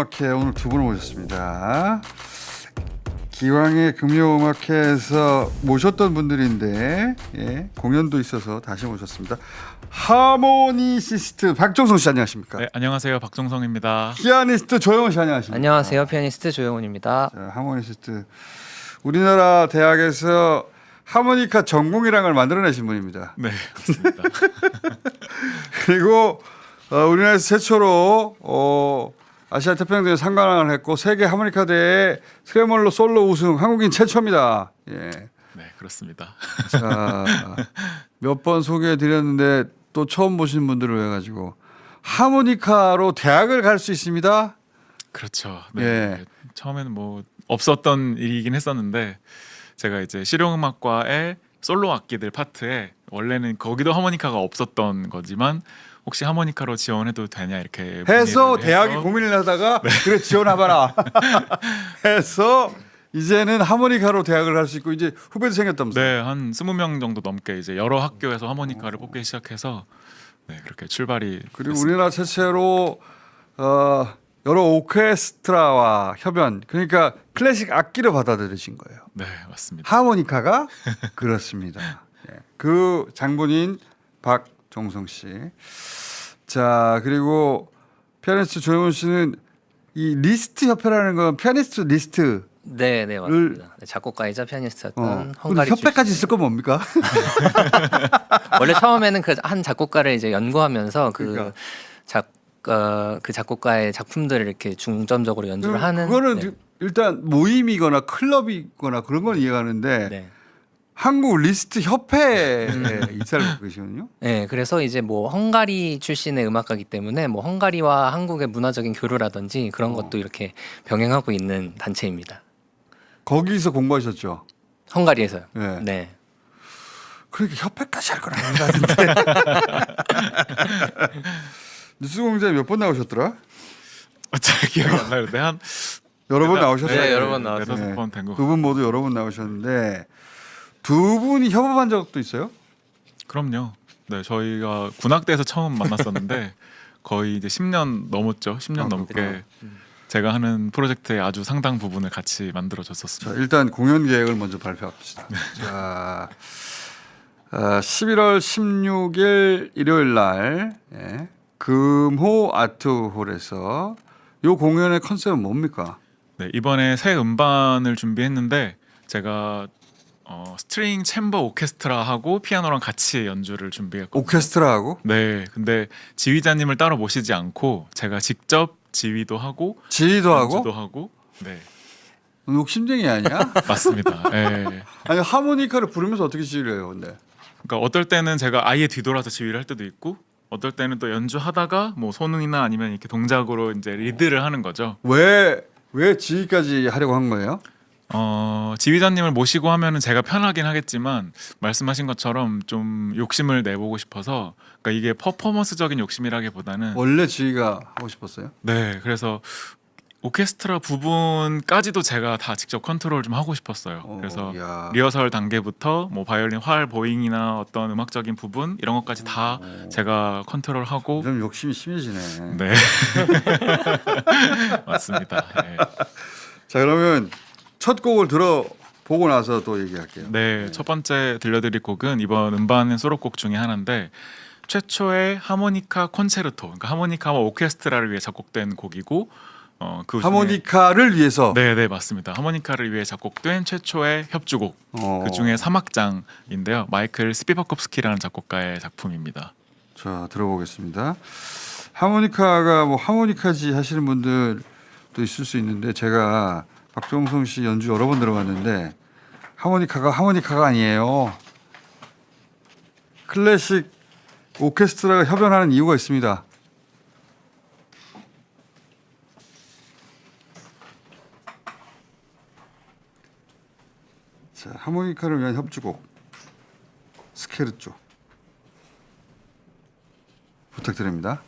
자, 금요음악회 오늘 두 분을 모셨습니다. 기왕의 금요음악회에서 모셨던 분들인데 예, 공연도 있어서 다시 모셨습니다. 하모니시스트 박종성 씨 안녕하십니까? 네, 안녕하세요. 박종성입니다. 피아니스트 조영원 씨 안녕하십니까? 안녕하세요. 피아니스트 조영훈입니다. 자, 하모니시스트 우리나라 대학에서 하모니카 전공이라는 걸 만들어내신 분입니다. 네, 맞습니다. 그리고 어, 우리나라에서 최초로 어, 아시아 태평양대회 상관왕을 했고 세계 하모니카 대회 트레몰로 솔로 우승 한국인 최초입니다. 예. 네, 그렇습니다. 자, 몇 번 소개해 드렸는데 또 처음 보신 분들을 위해 가지고 하모니카로 대학을 갈 수 있습니다. 그렇죠. 네. 예. 처음에는 뭐 없었던 일이긴 했었는데 제가 이제 실용음악과의 솔로 악기들 파트에 원래는 거기도 하모니카가 없었던 거지만 혹시 하모니카로 지원해도 되냐 이렇게 해서 문의를 대학이 해서 고민을 하다가 그래 지원해봐라 해서 이제는 하모니카로 대학을 갈 수 있고 이제 후배도 생겼다면서 요. 네, 한 20명 정도 넘게 이제 여러 학교에서 하모니카를 뽑기 시작해서 네, 그렇게 출발이 그리고 됐습니다. 우리나라 최초로 어, 여러 오케스트라와 협연 그러니까 클래식 악기를 받아들이신 거예요. 네, 맞습니다. 하모니카가 그렇습니다. 예. 그 장본인 박 정성 씨. 자 그리고 피아니스트 조영훈 씨는 이 리스트 협회라는 건 피아니스트 리스트. 네, 네 맞습니다. 네, 작곡가이자 피아니스트였던 어. 헝가리 협회까지. 있을 건 뭡니까? 원래 처음에는 그 한 작곡가를 이제 연구하면서 그 그러니까. 작, 어, 그 작곡가의 작품들을 이렇게 중점적으로 연주를 그- 하는. 그거는 네. 일단 모임이거나 클럽이거나 그런 건 이해가는데 네. 한국 리스트 협회에 음. 입사를 하고 계시거든요. 네, 그래서 이제 뭐 헝가리 출신의 음악가기 때문에 뭐 헝가리와 한국의 문화적인 교류라든지 그런 어. 것도 이렇게 병행하고 있는 단체입니다. 거기서 공부하셨죠. 헝가리에서요. 네. 네. 그러니까 협회까지 할 건 아닌 것 같은데. 뉴스공장에 몇번 나오셨더라? 잘 기억이 안 나는데 한 여러 번 나오셨어요. 네, 여러 번 나왔어요. 네다섯 번된거 두분 모두 여러 번 나오셨는데 두 분이 협업한 적도 있어요? 그럼요. 네, 저희가 군악대에서 처음 만났었는데 거의 이제 10년 넘었죠. 10년 아, 넘게 그렇구나. 제가 하는 프로젝트의 아주 상당 부분을 같이 만들어 자, 줬었습니다. 일단 공연 계획을 먼저 발표합시다. 자, 아, 11월 16일 일요일 날 예, 금호 아트홀에서 요 공연의 컨셉은 뭡니까? 네, 이번에 새 음반을 준비했는데 제가 어, 스트링 챔버 오케스트라하고 피아노랑 같이 연주를 준비했고 오케스트라하고 네, 근데 지휘자님을 따로 모시지 않고 제가 직접 지휘도 하고 지휘도 하고 연주도 하고 네, 욕심쟁이 아니야? 맞습니다. 네. 아니 하모니카를 부르면서 어떻게 지휘를 해요, 근데? 그러니까 어떨 때는 제가 아예 뒤돌아서 지휘를 할 때도 있고 어떨 때는 또 연주하다가 뭐 손이나 아니면 이렇게 동작으로 이제 리드를 하는 거죠. 왜, 왜 지휘까지 하려고 한 거예요? 어, 지휘자님을 모시고 하면은 제가 편하긴 하겠지만 말씀하신 것처럼 좀 욕심을 내보고 싶어서 그러니까 이게 퍼포먼스적인 욕심이라기보다는 원래 지휘가 하고 싶었어요? 네 그래서 오케스트라 부분까지도 제가 다 직접 컨트롤 좀 하고 싶었어요. 어, 그래서 야. 리허설 단계부터 뭐 바이올린 활 보잉이나 어떤 음악적인 부분 이런 것까지 다 어. 제가 컨트롤하고 좀 욕심이 심해지네. 네 맞습니다. 네. 자 그러면 첫 곡을 들어 보고 나서 또 얘기할게요. 네, 첫 번째 들려드릴 곡은 이번 음반 수록곡 중에 하나인데 최초의 하모니카 콘체르토, 그러니까 하모니카와 오케스트라를 위해 작곡된 곡이고 어, 그 하모니카를 위해서 네, 네 맞습니다. 하모니카를 위해 작곡된 최초의 협주곡 어. 그 중에 3악장인데요. 마이클 스피버콥스키라는 작곡가의 작품입니다. 자 들어보겠습니다. 하모니카가 뭐 하모니카지 하시는 분들도 있을 수 있는데 제가 박종성 씨 연주 여러 번 들어봤는데 하모니카가 하모니카가 아니에요. 클래식 오케스트라가 협연하는 이유가 있습니다. 자, 하모니카를 위한 협주곡 스케르초 부탁드립니다.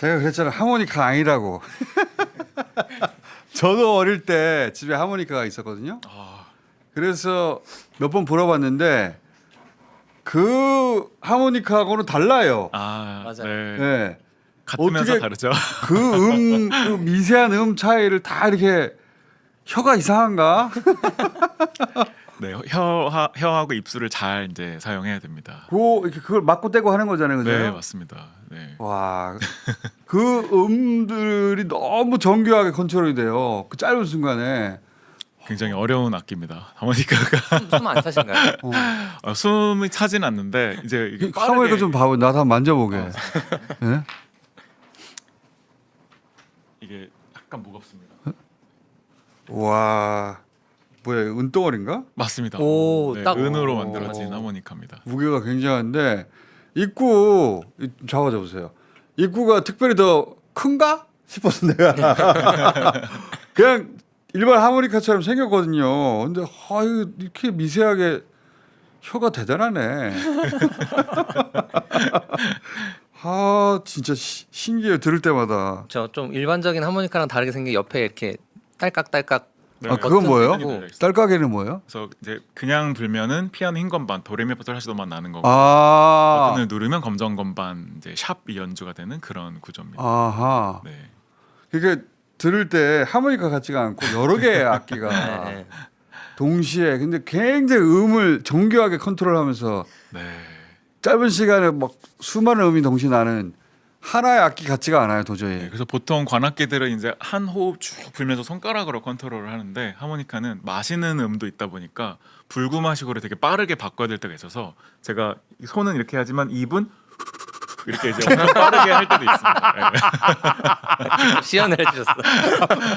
제가 그랬잖아요. 하모니카 아니라고. 저도 어릴 때 집에 하모니카가 있었거든요. 아, 그래서 몇 번 불어봤는데 그 하모니카하고는 달라요. 아 맞아요. 네. 네. 같으면서 어떻게- 다르죠. 그 음, 그 미세한 음 차이를 다 이렇게 혀가 이상한가? 네, 혀 혀 하고 입술을 잘 이제 사용해야 됩니다. 그 이렇게 그걸 맞고 떼고 하는 거잖아요, 그죠? 네, 맞습니다. 네. 와, 그 음들이 너무 정교하게 컨트롤이 돼요. 그 짧은 순간에. 굉장히 어려운 악기입니다. 하모니카가 숨안 차신가요? 어. 어, 숨이 차진 않는데 이제 이게 그 하모니카 좀 봐봐. 나도 한번 만져보게. 어. 예? 이게 약간 무겁습니다. 와, 뭐야, 이거 은덩어리인가? 맞습니다. 오, 네, 딱- 은으로 오. 만들어진 하모니카입니다. 무게가 굉장한데 입구 이- 잡아줘 보세요. 입구가 특별히 더 큰가 싶었어 내가. 그냥 일반 하모니카처럼 생겼거든요. 근데 아 이거 이렇게 미세하게 혀가 대단하네. 아 진짜 시- 신기해요 들을 때마다. 저좀 일반적인 하모니카랑 다르게 생긴 옆에 이렇게 딸깍딸깍 네, 아 그건 뭐예요? 딸깍이는 뭐예요? 그래서 이제 그냥 불면은 피아노 흰 건반 도레미파솔라시도만 나는 거고 아, 버튼을 누르면 검정 건반 이제 샵이 연주가 되는 그런 구조입니다. 아하. 네. 그게 들을 때 하모니카 같지가 않고 여러 개의 악기가 네, 네. 동시에 근데 굉장히 음을 정교하게 컨트롤하면서 네. 짧은 시간에 막 수많은 음이 동시에 나는 하나의 악기 같지가 않아요 도저히. 네, 그래서 보통 관악기들은 이제 한 호흡 쭉 불면서 손가락으로 컨트롤을 하는데 하모니카는 마시는 음도 있다 보니까 불구마식으로 되게 빠르게 바꿔야 될 때가 있어서 제가 손은 이렇게 하지만 입은 이렇게 이제 엄청 빠르게 할 때도 있습니다. 네. 시연을 해주셨어.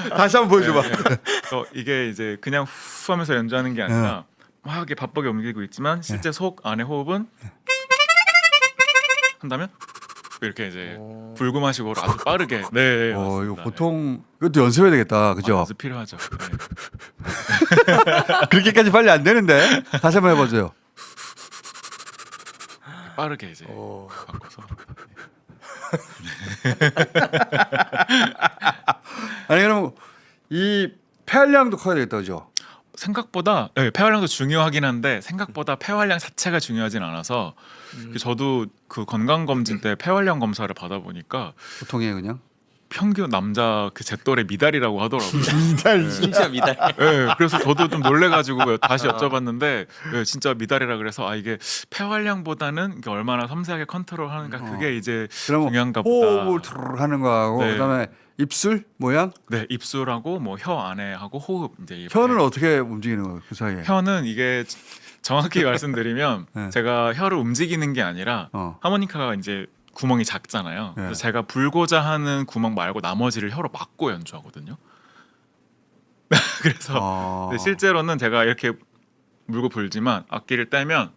다시 한번 보여줘봐. 네, 네. 그래서 이게 이제 그냥 후 하면서 연주하는 게 아니라 막 이렇게 바쁘게 움직이고 있지만 실제 속 안의 호흡은 한다면 이렇게 이제 오. 불구마식으로 아주 빠르게 네, 어 맞습니다. 보통 이것도 연습해야 되겠다, 아, 그죠? 연습 필요하죠. 네. 그렇게까지 빨리 안 되는데 다시 한번 해보세요. 빠르게 이제 오. 바꿔서 아니 그럼 이 폐활량도 커야 되겠다, 그죠? 생각보다 네, 폐활량도 중요하긴 한데 생각보다 폐활량 자체가 중요하진 않아서 음. 저도 그 건강 검진 때 폐활량 검사를 받아 보니까 보통이에요, 그냥. 평균 남자 그 제 또래 미달이라고 하더라고요. 미달. 심지어 미달. 네, 그래서 저도 좀 놀래가지고 다시 여쭤봤는데 네, 진짜 미달이라 그래서 아 이게 폐활량보다는 이게 얼마나 섬세하게 컨트롤하는가 어. 그게 이제 그러면 중요한가 보다. 호흡을 하는 거하고 네. 그다음에 입술 모양, 네 입술하고 뭐 혀 안에 하고 호흡 이제 이렇게. 혀는 어떻게 움직이는 거예요, 그 사이에? 혀는 이게 정확히 말씀드리면 네. 제가 혀를 움직이는 게 아니라 어. 하모니카가 이제 구멍이 작잖아요. 네. 그래서 제가 불고자 하는 구멍 말고 나머지를 혀로 막고 연주하거든요. 그래서 어. 근데 실제로는 제가 이렇게 물고 불지만 악기를 떼면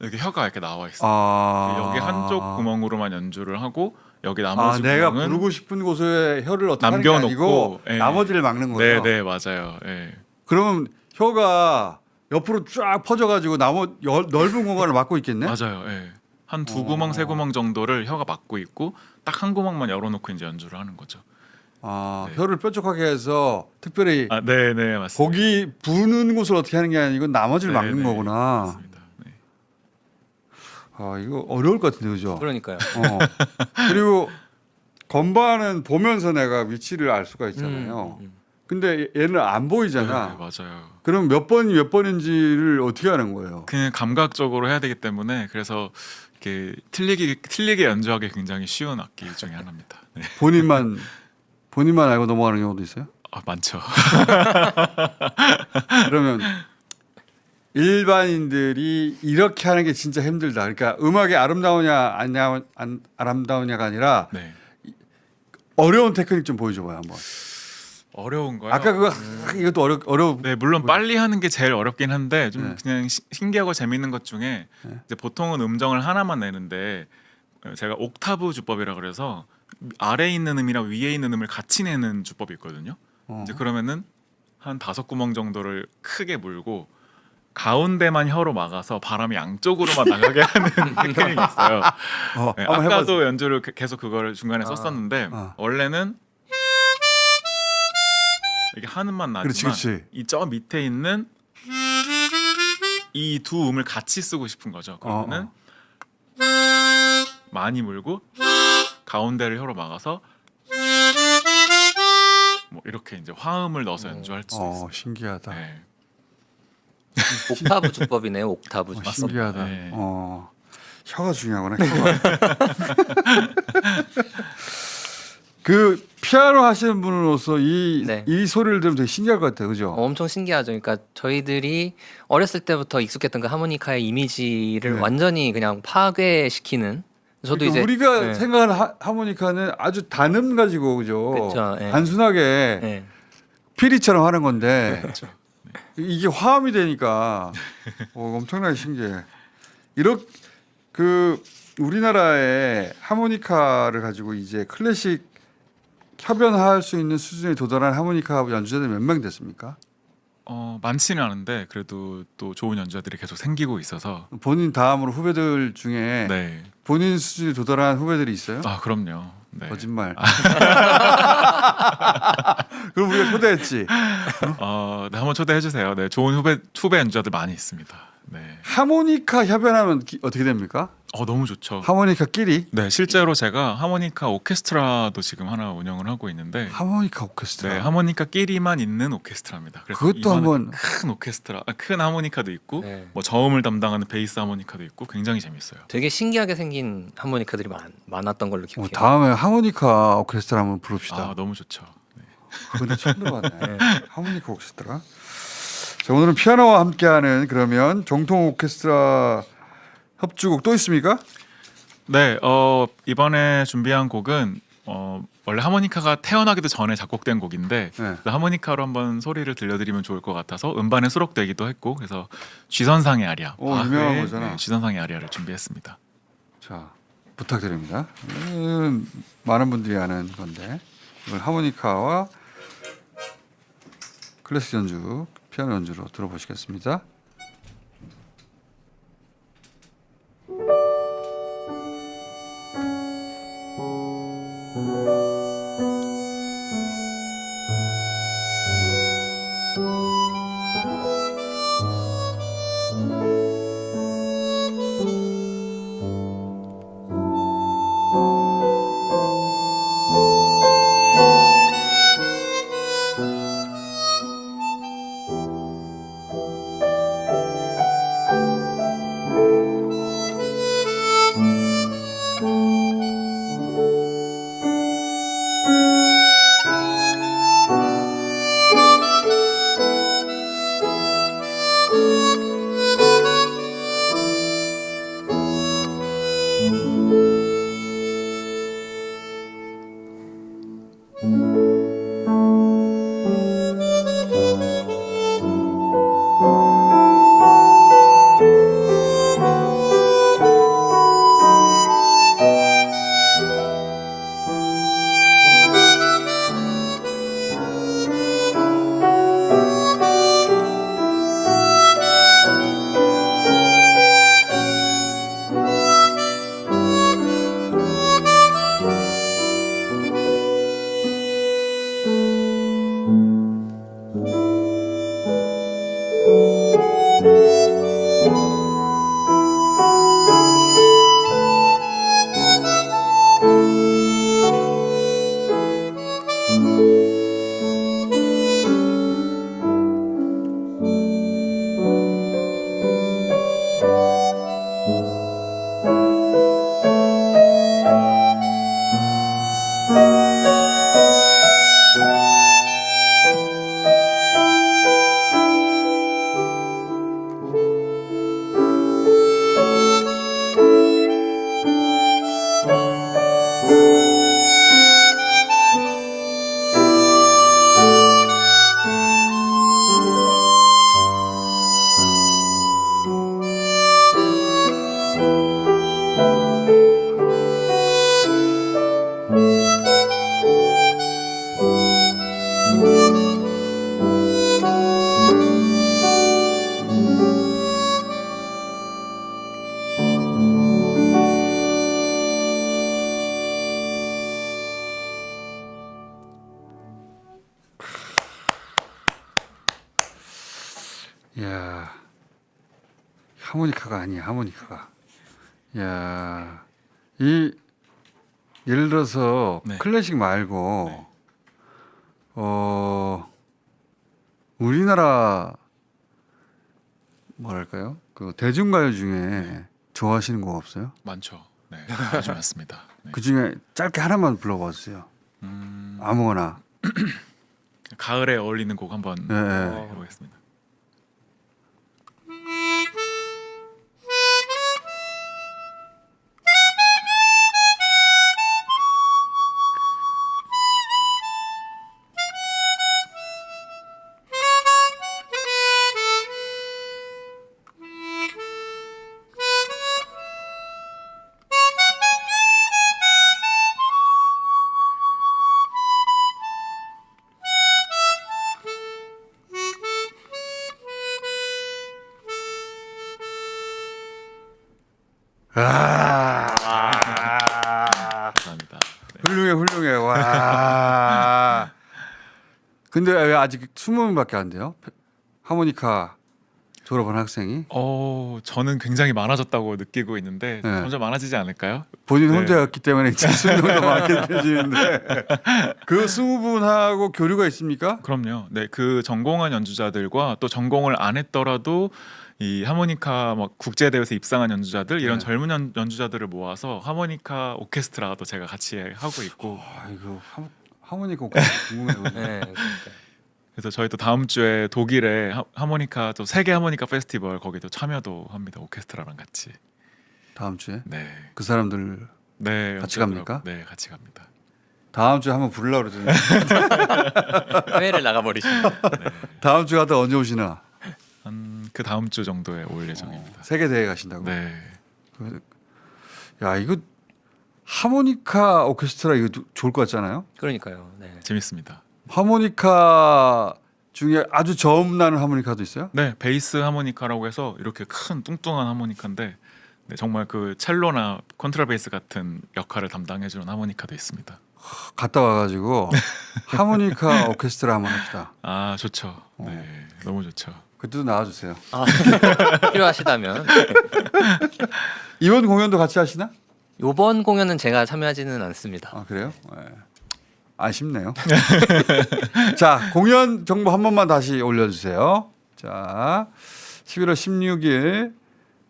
이렇게 혀가 이렇게 나와 있어요. 아. 여기 한쪽 구멍으로만 연주를 하고 여기 아, 나머지 내가 구멍은 부르고 싶은 곳에 혀를 어떻게 남겨놓고, 아니고 예. 나머지를 막는 거예요. 네, 네 맞아요. 예. 그러면 혀가 옆으로 쫙 퍼져가지고 나머 여- 넓은 공간을 막고 있겠네. 맞아요. 예. 한두 어. 구멍 세 구멍 정도를 혀가 막고 있고 딱 한 구멍만 열어놓고 이제 연주를 하는 거죠. 아, 네. 혀를 뾰족하게 해서 특별히 아, 네, 네 맞습니다. 고기 부는 곳을 어떻게 하는 게 아니고 나머지를 네, 막는 네, 거구나. 맞습니다. 네. 아 이거 어려울 것 같은데 그죠? 그러니까요. 어. 그리고 건반은 보면서 내가 위치를 알 수가 있잖아요. 음, 음. 근데 얘는 안 보이잖아. 네, 맞아요. 그럼 몇 번이 몇 번인지를 어떻게 하는 거예요? 그냥 감각적으로 해야 되기 때문에 그래서 이렇게 틀리게 틀리게 연주하기 굉장히 쉬운 악기 중에 하나입니다. 네. 본인만 본인만 알고 넘어가는 경우도 있어요? 아, 많죠. 그러면 일반인들이 이렇게 하는 게 진짜 힘들다. 그러니까 음악이 아름다우냐 아니냐 안 아름다우냐가 아니라 네. 어려운 테크닉 좀 보여줘봐요 한번. 어려운 거요. 아까 그거 이것도 어려 어려. 네, 물론 빨리 하는 게 제일 어렵긴 한데 좀 네. 그냥 시- 신기하고 재밌는 것 중에 네. 이제 보통은 음정을 하나만 내는데 어, 제가 옥타브 주법이라 그래서 아래에 있는 음이랑 위에 있는 음을 같이 내는 주법이 있거든요. 어. 이제 그러면은 한 다섯 구멍 정도를 크게 물고 가운데만 혀로 막아서 바람이 양쪽으로만 나가게 하는 테크닉이 있어요. 어, 네, 한번 해봐. 아까도 연주를 그- 계속 그거를 중간에 아. 썼었는데 아. 원래는 이게 한음만 나지만 그렇지, 그렇지. 이 저 밑에 있는 이 두 음을 같이 쓰고 싶은 거죠. 그러면은 어, 많이 물고 가운데를 혀로 막아서 뭐 이렇게 이제 화음을 넣어서 연주할 수 어, 있어요. 신기하다. 네. 옥타브 주법이네요. 옥타브 어, 주법. 신기하다. 네. 어, 혀가 중요하구나. 혀가. 그 피아노 하시는 분으로서 이, 네. 이 소리를 들으면 되게 신기할 것 같아요. 그죠? 어, 엄청 신기하죠. 그러니까 저희들이 어렸을 때부터 익숙했던 그 하모니카의 이미지를 네. 완전히 그냥 파괴시키는. 저도 그러니까 이제 우리가 네. 생각하는 하, 하모니카는 아주 단음 가지고 그죠? 그쵸, 예. 단순하게 네. 피리처럼 하는 건데 그렇죠. 이게 화음이 되니까 어, 엄청나게 신기해. 이렇게 그 우리나라의 하모니카를 가지고 이제 클래식 협연할 수 있는 수준에 도달한 하모니카 연주자들이 몇명 됐습니까? 어, 많지는 않은데 그래도 또 좋은 연주자들이 계속 생기고 있어서 본인 다음으로 후배들 중에 네. 본인 수준에 도달한 후배들이 있어요? 아 그럼요. 네. 거짓말. 그럼 우리가 초대했지. 어, 네, 한번 초대해 주세요. 네, 좋은 후배 후배 연주자들 많이 있습니다. 네. 하모니카 협연하면 기- 어떻게 됩니까? 어 너무 좋죠. 하모니카끼리 네, 실제로 제가 하모니카 오케스트라도 지금 하나 운영을 하고 있는데 하모니카 오케스트라. 네, 하모니카끼리만 있는 오케스트라입니다. 그래서 그것도 한번 큰 오케스트라, 아, 큰 하모니카도 있고 네. 뭐 저음을 담당하는 베이스 하모니카도 있고 굉장히 재밌어요. 되게 신기하게 생긴 하모니카들이 많, 많았던 걸로 어, 기억해요. 다음에 하모니카 오케스트라 한번 부릅시다. 아 너무 좋죠. 네. 근데 처음 들어봤네. 네. 하모니카 오케스트라. 자, 오늘은 피아노와 함께하는 그러면 정통 오케스트라 협주곡 또 있습니까? 네, 어, 이번에 준비한 곡은 어, 원래 하모니카가 태어나기도 전에 작곡된 곡인데 네. 그 하모니카로 한번 소리를 들려드리면 좋을 것 같아서 음반에 수록되기도 했고 그래서 쥐선상의 아리아, 오, 바흐의, 유명한 거잖아. 네, 쥐선상의 아리아를 준비했습니다. 자 부탁드립니다. 음, 많은 분들이 아는 건데 이걸 하모니카와 클래식 연주, 피아노 연주로 들어보시겠습니다. 하모니카가. 야, 이 예를 들어서 네. 클래식 말고 네. 어 우리나라 뭐랄까요? 그 대중가요 중에 좋아하시는 거 없어요? 많죠. 네, 아주 많습니다. 네. 그 중에 짧게 하나만 불러봐 주세요. 음, 아무거나. 가을에 어울리는 곡 한번 네. 해보겠습니다. 아. 감사합니다. 네. 훌륭해 훌륭해 와. 근데 왜 아직 20명밖에 안 돼요? 하모니카 졸업한 학생이 어, 저는 굉장히 많아졌다고 느끼고 있는데 네. 점점 많아지지 않을까요? 본인 네. 혼자였기 때문에 이제 수명도 많게 되지는데 그 20분하고 교류가 있습니까? 그럼요. 네, 그 전공한 연주자들과 또 전공을 안 했더라도 이 하모니카 막 국제 대회에서 입상한 연주자들 이런 네. 젊은 연, 연주자들을 모아서 하모니카 오케스트라도 제가 같이 하고 있고 아 이거 하, 하모니카 궁금해요. 네. 그 래서 저희 또 다음 주에 독일에 하, 하모니카 또 세계 하모니카 페스티벌 거기도 참여도 합니다. 오케스트라랑 같이. 다음 주에 네. 그 사람들 네. 같이 갑니까? 네, 같이 갑니다. 다음 주에 한번 부르려고 그러더니 해외를 나가버리시네. 다음 주 가다 언제 오시나? 한 그 다음 주 정도에 올 예정입니다. 세계 대회 가신다고? 네. 야 이거 하모니카 오케스트라 이거 도- 좋을 것 같잖아요. 그러니까요. 네. 재밌습니다. 하모니카 중에 아주 저음 나는 하모니카도 있어요? 네, 베이스 하모니카라고 해서 이렇게 큰 뚱뚱한 하모니카인데 네, 정말 그 첼로나 컨트라베이스 같은 역할을 담당해주는 하모니카도 있습니다. 갔다 와가지고 하모니카 오케스트라 한번 합시다. 아 좋죠. 어. 네, 너무 좋죠. 그때도 나와주세요. 아, 필요하시다면 이번 공연도 같이 하시나? 이번 공연은 제가 참여하지는 않습니다. 아 그래요? 네. 아쉽네요. 자 공연 정보 한 번만 다시 올려주세요. 자 11월 16일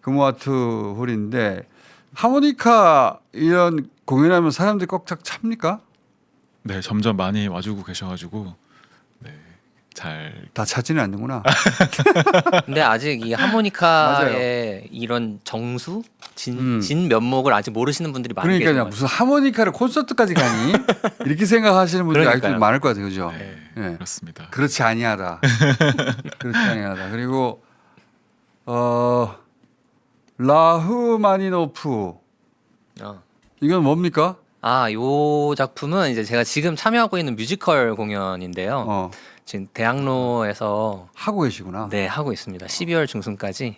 금호아트 홀인데 하모니카 이런 공연하면 사람들이 꽉꽉 찹니까? 네, 점점 많이 와주고 계셔가지고 네, 잘다 차지는 않는구나. 근데 아직 이 하모니카의 이런 정수, 진, 음. 진 면목을 아직 모르시는 분들이 많이 그러니까요 계세요. 무슨 하모니카를 콘서트까지 가니 이렇게 생각하시는 분들이 아직도 그러니까요. 많을 것 같아요, 그죠? 네, 네. 그렇습니다. 그렇지 아니하다. 그렇지 아니하다. 그리고 어 라흐마니노프 어. 이건 뭡니까? 아, 요 작품은 이제 제가 지금 참여하고 있는 뮤지컬 공연인데요. 어 지금 대학로에서 하고 계시구나. 네 하고 있습니다. 12월 중순까지.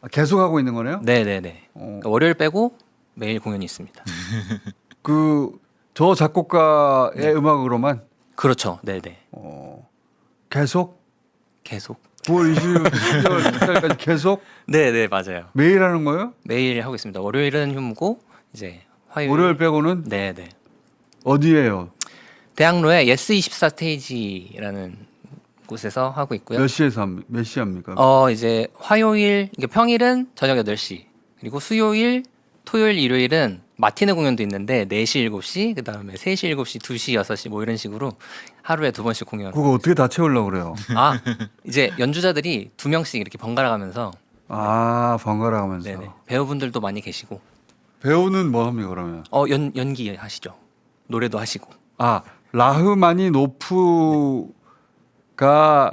아, 계속 하고 있는 거네요. 네, 네, 네. 어, 월요일 빼고 매일 공연이 있습니다. 그 저 작곡가의 네. 음악으로만 그렇죠. 네, 네. 어, 계속 계속. 9월 20일 12월 6일까지 계속 네, 네, 맞아요. 매일 하는 거예요? 매일 하고 있습니다. 월요일은 휴무고 이제 화요일. 월요일 빼고는 네, 네. 어디예요? 대학로에 예스 24 스테이지라는 곳에서 하고 있고요. 몇 시에서 합니- 몇시 합니까? 어 이제 화요일 이게 평일은 저녁 8시 그리고 수요일 토요일 일요일은 마티네 공연도 있는데 4시 7시 그다음에 3시 7시 2시 6시 뭐 이런 식으로 하루에 두 번씩 공연 그거 어떻게 다 채우려고 그래요? 아 이제 연주자들이 두 명씩 이렇게 번갈아 가면서 아 번갈아 가면서 네네 배우분들도 많이 계시고 배우는 뭐 합니까 그러면? 어연 연기 하시죠 노래도 하시고 아 라흐마니 노프가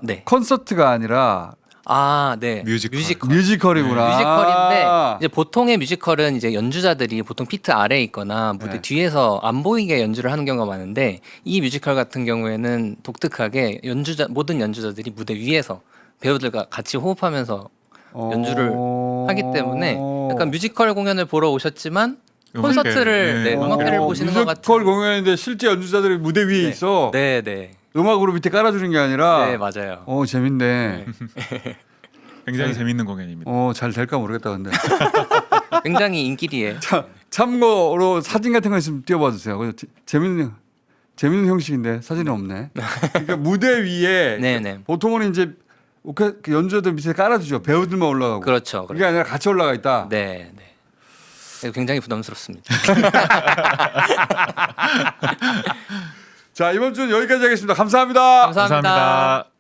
네. 콘서트가 아니라 아 네 뮤지컬. 뮤지컬이구나. 뮤지컬인데 아. 이제 보통의 뮤지컬은 이제 연주자들이 보통 피트 아래에 있거나 무대 네. 뒤에서 안 보이게 연주를 하는 경우가 많은데 이 뮤지컬 같은 경우에는 독특하게 연주자 모든 연주자들이 무대 위에서 배우들과 같이 호흡하면서 연주를 어... 하기 때문에 약간 뮤지컬 공연을 보러 오셨지만 콘서트를 네, 네, 음악회를 어, 보시는 것 같은 뮤지컬 공연인데 실제 연주자들이 무대 위에 네. 있어 네, 네. 음악으로 밑에 깔아주는 게 아니라 네, 맞아요. 어 재밌네. 굉장히 네. 재밌는 공연입니다. 어, 잘 될까 모르겠다 근데. 굉장히 인기리에 자, 참고로 사진 같은 거 있으면 띄워봐 주세요. 그래서 재- 재밌는 재밌는 형식인데 사진이 없네. 그러니까 무대 위에 네 네 보통은 이제 오케 그 연주자들 밑에 깔아주죠. 배우들만 올라가고. 그렇죠. 그게 아니라 같이 올라가 있다. 네, 네. 그래서 굉장히 부담스럽습니다. 자 이번 주는 여기까지 하겠습니다. 감사합니다. 감사합니다. 감사합니다.